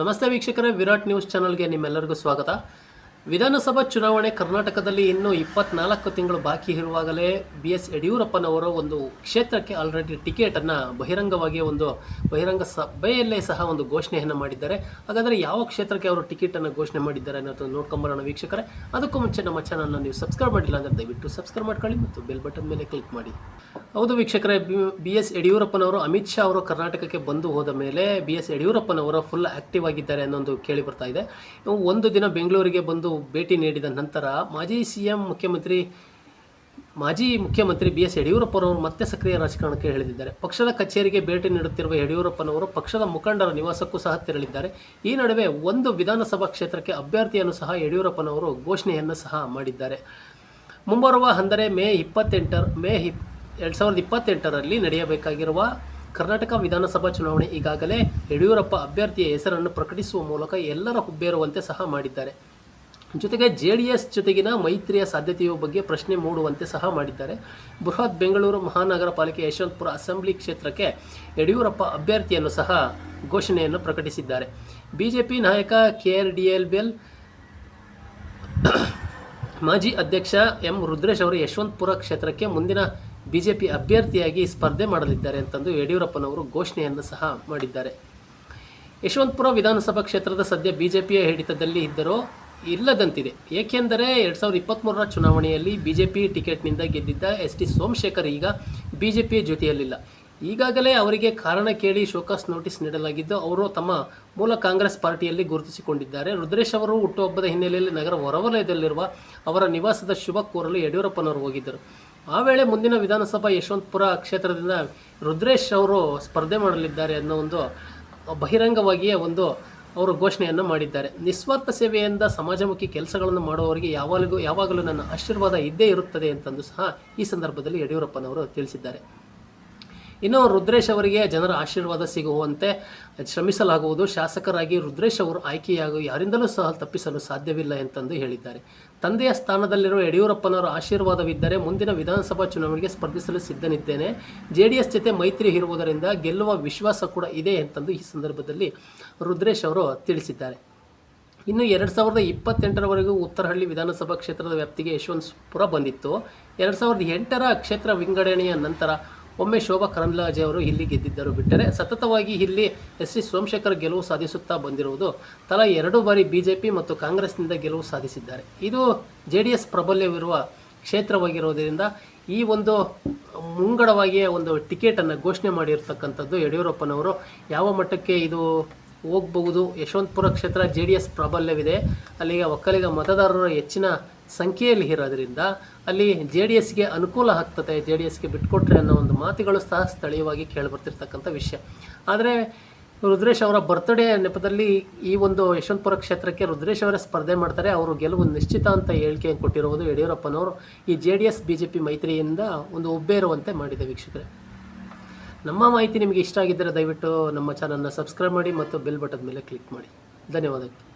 ನಮಸ್ತೆ ವೀಕ್ಷಕರೇ ವಿರಾಟ್ ನ್ಯೂಸ್ ಚಾನಲ್ಗೆ ನಿಮ್ಮೆಲ್ಲರಿಗೂ ಸ್ವಾಗತ. ವಿಧಾನಸಭಾ ಚುನಾವಣೆ ಕರ್ನಾಟಕದಲ್ಲಿ ಇನ್ನೂ ಇಪ್ಪತ್ನಾಲ್ಕು ತಿಂಗಳು ಬಾಕಿ ಇರುವಾಗಲೇ ಬಿ ಎಸ್ ಯಡಿಯೂರಪ್ಪನವರು ಒಂದು ಕ್ಷೇತ್ರಕ್ಕೆ ಆಲ್ರೆಡಿ ಟಿಕೆಟನ್ನು ಬಹಿರಂಗವಾಗಿ ಒಂದು ಬಹಿರಂಗ ಸಭೆಯಲ್ಲೇ ಸಹ ಒಂದು ಘೋಷಣೆಯನ್ನು ಮಾಡಿದ್ದಾರೆ. ಹಾಗಾದರೆ ಯಾವ ಕ್ಷೇತ್ರಕ್ಕೆ ಅವರು ಟಿಕೆಟನ್ನು ಘೋಷಣೆ ಮಾಡಿದ್ದಾರೆ ಅನ್ನೋದು ನೋಡ್ಕೊಂಬರೋಣ ವೀಕ್ಷಕರೇ. ಅದಕ್ಕೂ ಮುಂಚೆ ನಮ್ಮ ಚಾನಲ್ನ ನೀವು ಸಬ್ಸ್ಕ್ರೈಬ್ ಮಾಡಿಲ್ಲ ಅಂದರೆ ದಯವಿಟ್ಟು ಸಬ್ಸ್ಕ್ರೈಬ್ ಮಾಡ್ಕೊಳ್ಳಿ ಮತ್ತು ಬೆಲ್ ಬಟನ್ ಮೇಲೆ ಕ್ಲಿಕ್ ಮಾಡಿ. ಹೌದು ವೀಕ್ಷಕರೇ ಬಿ ಎಸ್ ಯಡಿಯೂರಪ್ಪನವರು ಅಮಿತ್ ಶಾ ಅವರು ಕರ್ನಾಟಕಕ್ಕೆ ಬಂದು ಹೋದ ಮೇಲೆ ಬಿ ಎಸ್ ಯಡಿಯೂರಪ್ಪನವರು ಫುಲ್ ಆಕ್ಟಿವ್ ಆಗಿದ್ದಾರೆ ಅನ್ನೋದು ಕೇಳಿ ಬರ್ತಾ ಇದೆ. ಒಂದು ದಿನ ಬೆಂಗಳೂರಿಗೆ ಬಂದು ಭೇಟಿ ನೀಡಿದ ನಂತರ ಮಾಜಿ ಸಿ ಎಂ ಮುಖ್ಯಮಂತ್ರಿ, ಮಾಜಿ ಮುಖ್ಯಮಂತ್ರಿ ಬಿ ಎಸ್ ಯಡಿಯೂರಪ್ಪನವರು ಮತ್ತೆ ಸಕ್ರಿಯ ರಾಜಕಾರಣಕ್ಕೆ ಹೇಳಿದ್ದಾರೆ ಪಕ್ಷದ ಕಚೇರಿಗೆ ಭೇಟಿ ನೀಡುತ್ತಿರುವ ಯಡಿಯೂರಪ್ಪನವರು ಪಕ್ಷದ ಮುಖಂಡರ ನಿವಾಸಕ್ಕೂ ಸಹ ತೆರಳಿದ್ದಾರೆ. ಈ ನಡುವೆ ಒಂದು ವಿಧಾನಸಭಾ ಕ್ಷೇತ್ರಕ್ಕೆ ಅಭ್ಯರ್ಥಿಯನ್ನು ಸಹ ಯಡಿಯೂರಪ್ಪನವರು ಘೋಷಣೆಯನ್ನು ಸಹ ಮಾಡಿದ್ದಾರೆ. ಮುಂಬರುವ ಅಂದರೆ ಮೇ ಇಪ್ಪತ್ತೆಂಟರ, ಮೇ ಇಪ್, ಎರಡು ಸಾವಿರದ ಇಪ್ಪತ್ತೆಂಟರಲ್ಲಿ ನಡೆಯಬೇಕಾಗಿರುವ ಕರ್ನಾಟಕ ವಿಧಾನಸಭಾ ಚುನಾವಣೆ ಈಗಾಗಲೇ ಯಡಿಯೂರಪ್ಪ ಅಭ್ಯರ್ಥಿಯ ಹೆಸರನ್ನು ಪ್ರಕಟಿಸುವ ಮೂಲಕ ಎಲ್ಲರ ಹುಬ್ಬೇರುವಂತೆ ಸಹ ಮಾಡಿದ್ದಾರೆ. ಜೊತೆಗೆ ಜೆ ಡಿ ಎಸ್ ಜೊತೆಗಿನ ಮೈತ್ರಿಯ ಸಾಧ್ಯತೆಯ ಬಗ್ಗೆ ಪ್ರಶ್ನೆ ಮೂಡುವಂತೆ ಸಹ ಮಾಡಿದ್ದಾರೆ. ಬೃಹತ್ ಬೆಂಗಳೂರು ಮಹಾನಗರ ಪಾಲಿಕೆ ಯಶವಂತಪುರ ಅಸೆಂಬ್ಲಿ ಕ್ಷೇತ್ರಕ್ಕೆ ಯಡಿಯೂರಪ್ಪ ಅಭ್ಯರ್ಥಿಯನ್ನು ಸಹ ಘೋಷಣೆಯನ್ನು ಪ್ರಕಟಿಸಿದ್ದಾರೆ. ಬಿಜೆಪಿ ನಾಯಕ ಕೆ ಆರ್ ಡಿ ಎಲ್ ಬೆಲ್, ಮಾಜಿ ಅಧ್ಯಕ್ಷ ಎಂ ರುದ್ರೇಶ್ ಅವರು ಯಶವಂತಪುರ ಕ್ಷೇತ್ರಕ್ಕೆ ಮುಂದಿನ ಬಿಜೆಪಿ ಅಭ್ಯರ್ಥಿಯಾಗಿ ಸ್ಪರ್ಧೆ ಮಾಡಲಿದ್ದಾರೆ ಅಂತಂದು ಯಡಿಯೂರಪ್ಪನವರು ಘೋಷಣೆಯನ್ನು ಸಹ ಮಾಡಿದ್ದಾರೆ. ಯಶವಂತಪುರ ವಿಧಾನಸಭಾ ಕ್ಷೇತ್ರದ ಸದ್ಯ ಬಿಜೆಪಿಯ ಹಿಡಿತದಲ್ಲಿ ಇದ್ದರೂ ಇಲ್ಲದಂತಿದೆ. ಏಕೆಂದರೆ ಎರಡು ಸಾವಿರದ ಇಪ್ಪತ್ತ್ಮೂರರ ಚುನಾವಣೆಯಲ್ಲಿ ಬಿ ಜೆ ಪಿ ಟಿಕೆಟ್ನಿಂದ ಗೆದ್ದಿದ್ದ ಎಸ್ ಟಿ ಸೋಮಶೇಖರ್ ಈಗ ಬಿ ಜೆ ಪಿಯ ಜೊತೆಯಲ್ಲಿಲ್ಲ. ಈಗಾಗಲೇ ಅವರಿಗೆ ಕಾರಣ ಕೇಳಿ ಶೋಕಾಸ್ ನೋಟಿಸ್ ನೀಡಲಾಗಿದ್ದು, ಅವರು ತಮ್ಮ ಮೂಲ ಕಾಂಗ್ರೆಸ್ ಪಾರ್ಟಿಯಲ್ಲಿ ಗುರುತಿಸಿಕೊಂಡಿದ್ದಾರೆ. ರುದ್ರೇಶ್ ಅವರು ಹುಟ್ಟುಹಬ್ಬದ ಹಿನ್ನೆಲೆಯಲ್ಲಿ ನಗರ ಹೊರವಲಯದಲ್ಲಿರುವ ಅವರ ನಿವಾಸದ ಶುಭ ಕೋರಲು ಯಡಿಯೂರಪ್ಪನವರು ಹೋಗಿದ್ದರು. ಆ ವೇಳೆ ಮುಂದಿನ ವಿಧಾನಸಭಾ ಯಶವಂತಪುರ ಕ್ಷೇತ್ರದಿಂದ ರುದ್ರೇಶ್ ಅವರು ಸ್ಪರ್ಧೆ ಮಾಡಲಿದ್ದಾರೆ ಅನ್ನೋ ಒಂದು ಬಹಿರಂಗವಾಗಿಯೇ ಒಂದು ಅವರು ಘೋಷಣೆಯನ್ನು ಮಾಡಿದ್ದಾರೆ. ನಿಸ್ವಾರ್ಥ ಸೇವೆಯಿಂದ ಸಮಾಜಮುಖಿ ಕೆಲಸಗಳನ್ನು ಮಾಡುವವರಿಗೆ ಯಾವಾಗಲೂ ಯಾವಾಗಲೂ ನನ್ನ ಆಶೀರ್ವಾದ ಇದ್ದೇ ಇರುತ್ತದೆ ಅಂತಂದು ಸಹ ಈ ಸಂದರ್ಭದಲ್ಲಿ ಯಡಿಯೂರಪ್ಪನವರು ತಿಳಿಸಿದ್ದಾರೆ. ಇನ್ನು ರುದ್ರೇಶ್ ಅವರಿಗೆ ಜನರ ಆಶೀರ್ವಾದ ಸಿಗುವಂತೆ ಶ್ರಮಿಸಲಾಗುವುದು. ಶಾಸಕರಾಗಿ ರುದ್ರೇಶ್ ಅವರು ಆಯ್ಕೆಯಾಗುವ ಯಾರಿಂದಲೂ ಸಹ ತಪ್ಪಿಸಲು ಸಾಧ್ಯವಿಲ್ಲ ಎಂತಂದು ಹೇಳಿದ್ದಾರೆ. ತಂದೆಯ ಸ್ಥಾನದಲ್ಲಿರುವ ಯಡಿಯೂರಪ್ಪನವರ ಆಶೀರ್ವಾದವಿದ್ದರೆ ಮುಂದಿನ ವಿಧಾನಸಭಾ ಚುನಾವಣೆಗೆ ಸ್ಪರ್ಧಿಸಲು ಸಿದ್ಧನಿದ್ದೇನೆ. ಜೆ ಡಿ ಎಸ್ ಜೊತೆ ಮೈತ್ರಿ ಇರುವುದರಿಂದ ಗೆಲ್ಲುವ ವಿಶ್ವಾಸ ಕೂಡ ಇದೆ ಅಂತಂದು ಈ ಸಂದರ್ಭದಲ್ಲಿ ರುದ್ರೇಶ್ ಅವರು ತಿಳಿಸಿದ್ದಾರೆ. ಇನ್ನು ಎರಡು ಸಾವಿರದ ಇಪ್ಪತ್ತೆಂಟರವರೆಗೂ ಉತ್ತರಹಳ್ಳಿ ವಿಧಾನಸಭಾ ಕ್ಷೇತ್ರದ ವ್ಯಾಪ್ತಿಗೆ ಯಶವಂತಪುರ ಬಂದಿತ್ತು. ಎರಡು ಸಾವಿರದ ಎಂಟರ ಕ್ಷೇತ್ರ ವಿಂಗಡಣೆಯ ನಂತರ ಒಮ್ಮೆ ಶೋಭಾ ಕರಂದ್ಲಾಜೆ ಅವರು ಇಲ್ಲಿ ಗೆದ್ದಿದ್ದರು. ಬಿಟ್ಟರೆ ಸತತವಾಗಿ ಇಲ್ಲಿ ಎಸ್ ಟಿ ಸೋಮಶೇಖರ್ ಗೆಲುವು ಸಾಧಿಸುತ್ತಾ ಬಂದಿರುವುದು ತಲಾ ಎರಡು ಬಾರಿ ಬಿಜೆಪಿ ಮತ್ತು ಕಾಂಗ್ರೆಸ್ನಿಂದ ಗೆಲುವು ಸಾಧಿಸಿದ್ದಾರೆ. ಇದು ಜೆ ಡಿ ಎಸ್ ಪ್ರಾಬಲ್ಯವಿರುವ ಕ್ಷೇತ್ರವಾಗಿರುವುದರಿಂದ ಈ ಒಂದು ಮುಂಗಡವಾಗಿಯೇ ಒಂದು ಟಿಕೆಟನ್ನು ಘೋಷಣೆ ಮಾಡಿರ್ತಕ್ಕಂಥದ್ದು ಯಡಿಯೂರಪ್ಪನವರು. ಯಾವ ಮಟ್ಟಕ್ಕೆ ಇದು ಹೋಗಬಹುದು? ಯಶವಂತಪುರ ಕ್ಷೇತ್ರ ಜೆ ಡಿ ಎಸ್ ಪ್ರಾಬಲ್ಯವಿದೆ. ಅಲ್ಲಿಗೆ ಒಕ್ಕಲಿಗ ಮತದಾರರು ಹೆಚ್ಚಿನ ಸಂಖ್ಯೆಯಲ್ಲಿ ಇರೋದ್ರಿಂದ ಅಲ್ಲಿ ಜೆ ಡಿ ಎಸ್ಗೆ ಅನುಕೂಲ ಆಗ್ತದೆ, ಜೆ ಡಿ ಎಸ್ಗೆ ಬಿಟ್ಕೊಟ್ರೆ ಅನ್ನೋ ಒಂದು ಮಾತುಗಳು ಸಹ ಸ್ಥಳೀಯವಾಗಿ ಕೇಳಿಬರ್ತಿರ್ತಕ್ಕಂಥ ವಿಷಯ. ಆದರೆ ರುದ್ರೇಶ್ ಅವರ ಬರ್ತ್ಡೇ ನೆಪದಲ್ಲಿ ಈ ಒಂದು ಯಶವಂತಪುರ ಕ್ಷೇತ್ರಕ್ಕೆ ರುದ್ರೇಶ್ ಅವರೇ ಸ್ಪರ್ಧೆ ಮಾಡ್ತಾರೆ. ಅವರು ಗೆಲುವು ನಿಶ್ಚಿತ ಅಂತ ಹೇಳಿಕೆಯನ್ನು ಕೊಟ್ಟಿರುವುದು ಯಡಿಯೂರಪ್ಪನವರು ಈ J D S B J P ಮೈತ್ರಿಯಿಂದ ಒಂದು ಒಬ್ಬೇರುವಂತೆ ಮಾಡಿದೆ ವೀಕ್ಷಕರೇ. ನಮ್ಮ ಮಾಹಿತಿ ನಿಮಗೆ ಇಷ್ಟ ಆಗಿದ್ದರೆ ದಯವಿಟ್ಟು ನಮ್ಮ ಚಾನಲ್ನ ಸಬ್ಸ್ಕ್ರೈಬ್ ಮಾಡಿ ಮತ್ತು ಬೆಲ್ ಬಟನ್ ಮೇಲೆ ಕ್ಲಿಕ್ ಮಾಡಿ. ಧನ್ಯವಾದಗಳು.